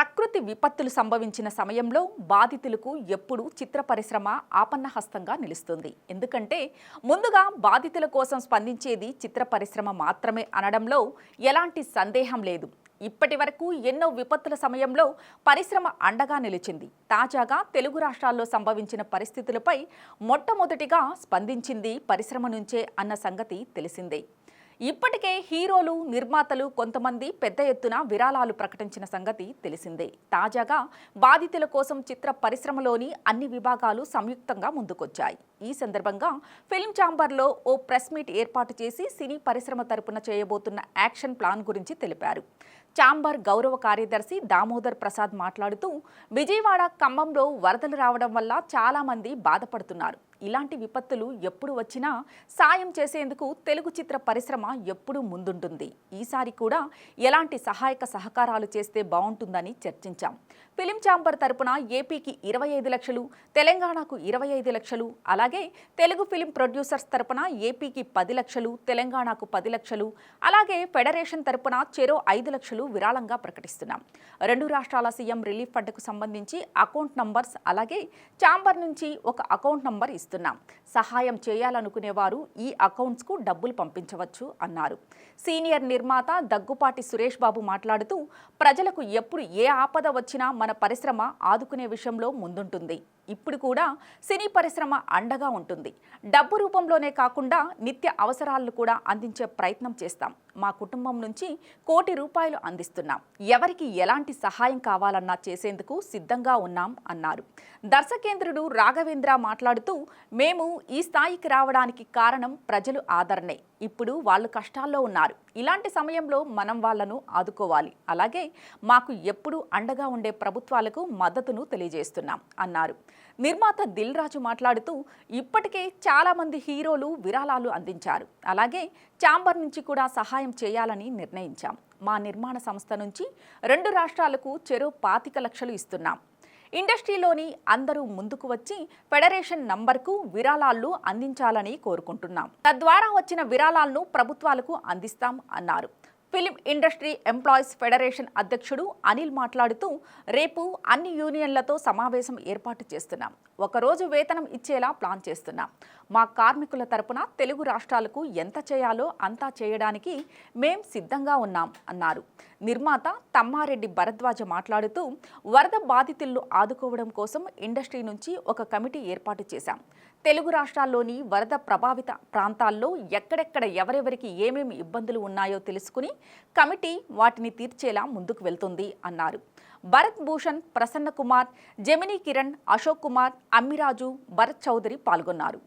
ప్రకృతి విపత్తులు సంభవించిన సమయంలో బాధితులకు ఎప్పుడూ చిత్ర పరిశ్రమ ఆపన్నహస్తంగా నిలుస్తుంది. ఎందుకంటే ముందుగా బాధితుల కోసం స్పందించేది చిత్ర పరిశ్రమ మాత్రమే అనడంలో ఎలాంటి సందేహం లేదు. ఇప్పటి వరకు ఎన్నో విపత్తుల సమయంలో పరిశ్రమ అండగా నిలిచింది. తాజాగా తెలుగు రాష్ట్రాల్లో సంభవించిన పరిస్థితులపై మొట్టమొదటిగా స్పందించింది పరిశ్రమ నుంచే అన్న సంగతి తెలిసిందే. ఇప్పటికే హీరోలు నిర్మాతలు కొంతమంది పెద్ద ఎత్తున విరాళాలు ప్రకటించిన సంగతి తెలిసిందే. తాజాగా బాధితుల కోసం చిత్ర పరిశ్రమలోని అన్ని విభాగాలు సంయుక్తంగా ముందుకొచ్చాయి. ఈ సందర్భంగా ఫిల్మ్ ఛాంబర్లో ఓ ప్రెస్ మీట్ ఏర్పాటు చేసి సినీ పరిశ్రమ తరపున చేయబోతున్న యాక్షన్ ప్లాన్ గురించి తెలిపారు. ఛాంబర్ గౌరవ కార్యదర్శి దామోదర్ ప్రసాద్ మాట్లాడుతూ విజయవాడ ఖమ్మంలో వరదలు రావడం వల్ల చాలామంది బాధపడుతున్నారు. ఇలాంటి విపత్తులు ఎప్పుడు వచ్చినా సాయం చేసేందుకు తెలుగు చిత్ర పరిశ్రమ ఎప్పుడూ ముందుంటుంది. ఈసారి కూడా ఎలాంటి సహాయక సహకారాలు చేస్తే బాగుంటుందని చర్చించాం. ఫిలిం ఛాంబర్ తరపున ఏపీకి ఇరవై ఐదు లక్షలు తెలంగాణకు ఇరవై ఐదు లక్షలు అలాగే తెలుగు ఫిలిం ప్రొడ్యూసర్స్ తరపున ఏపీకి పది లక్షలు తెలంగాణకు పది లక్షలు అలాగే ఫెడరేషన్ తరపున చెరో ఐదు లక్షలు విరాళంగా ప్రకటిస్తున్నాం. రెండు రాష్ట్రాల సీఎం రిలీఫ్ ఫండ్కు సంబంధించి అకౌంట్ నంబర్స్ అలాగే ఛాంబర్ నుంచి ఒక అకౌంట్ నంబర్ ఇస్తున్నాం. సహాయం చేయాలనుకునే వారు ఈ అకౌంట్స్కు డబ్బులు పంపించవచ్చు అన్నారు. సీనియర్ నిర్మాత దగ్గుపాటి సురేష్ బాబు మాట్లాడుతూ ప్రజలకు ఎప్పుడు ఏ ఆపద వచ్చినా మన పరిశ్రమ ఆదుకునే విషయంలో ముందుంటుంది. ఇప్పుడు కూడా సినీ పరిశ్రమ అండగా ఉంటుంది. డబ్బు రూపంలోనే కాకుండా నిత్య అవసరాలను కూడా అందించే ప్రయత్నం చేస్తాం. మా కుటుంబం నుంచి కోటి రూపాయలు అందిస్తున్నాం. ఎవరికి ఎలాంటి సహాయం కావాలన్నా చేసేందుకు సిద్ధంగా ఉన్నాం అన్నారు. దర్శకేంద్రుడు రాఘవేంద్ర మాట్లాడుతూ మేము ఈ స్థాయికి రావడానికి కారణం ప్రజలు ఆదరణే. ఇప్పుడు వాళ్ళు కష్టాల్లో ఉన్నారు. ఇలాంటి సమయంలో మనం వాళ్ళను ఆదుకోవాలి. అలాగే మాకు ఎప్పుడూ అండగా ఉండే ప్రభుత్వాలకు మద్దతును తెలియజేస్తున్నాం అన్నారు. నిర్మాత దిల్ రాజు మాట్లాడుతూ ఇప్పటికే చాలామంది హీరోలు విరాళాలు అందించారు. అలాగే ఛాంబర్ నుంచి కూడా సహాయం చేయాలని నిర్ణయించాం. మా నిర్మాణ సంస్థ నుంచి రెండు రాష్ట్రాలకు చెరో పాతిక లక్షలు ఇస్తున్నాం. ఇండస్ట్రీలోని అందరూ ముందుకు వచ్చి ఫెడరేషన్ నంబర్కు విరాళాలు అందించాలని కోరుకుంటున్నాం. తద్వారా వచ్చిన విరాళాలను ప్రభుత్వాలకు అందిస్తాం అన్నారు. ఫిలిం ఇండస్ట్రీ ఎంప్లాయీస్ ఫెడరేషన్ అధ్యక్షుడు అనిల్ మాట్లాడుతూ రేపు అన్ని యూనియన్లతో సమావేశం ఏర్పాటు చేస్తున్నాం. ఒకరోజు వేతనం ఇచ్చేలా ప్లాన్ చేస్తున్నాం. మా కార్మికుల తరపున తెలుగు రాష్ట్రాలకు ఎంత చేయాలో అంతా చేయడానికి మేం సిద్ధంగా ఉన్నాం అన్నారు. నిర్మాత తమ్మారెడ్డి భరద్వాజ మాట్లాడుతూ వరద బాధితులను ఆదుకోవడం కోసం ఇండస్ట్రీ నుంచి ఒక కమిటీ ఏర్పాటు చేశాం. తెలుగు రాష్ట్రాల్లోని వరద ప్రభావిత ప్రాంతాల్లో ఎక్కడెక్కడ ఎవరెవరికి ఏమేమి ఇబ్బందులు ఉన్నాయో తెలుసుకుని కమిటీ వాటిని తీర్చేలా ముందుకు వెళ్తుంది అన్నారు. భరత్ భూషణ్ ప్రసన్న కుమార్ జమినీ కిరణ్ అశోక్ కుమార్ అమ్మిరాజు భరత్ చౌదరి పాల్గొన్నారు.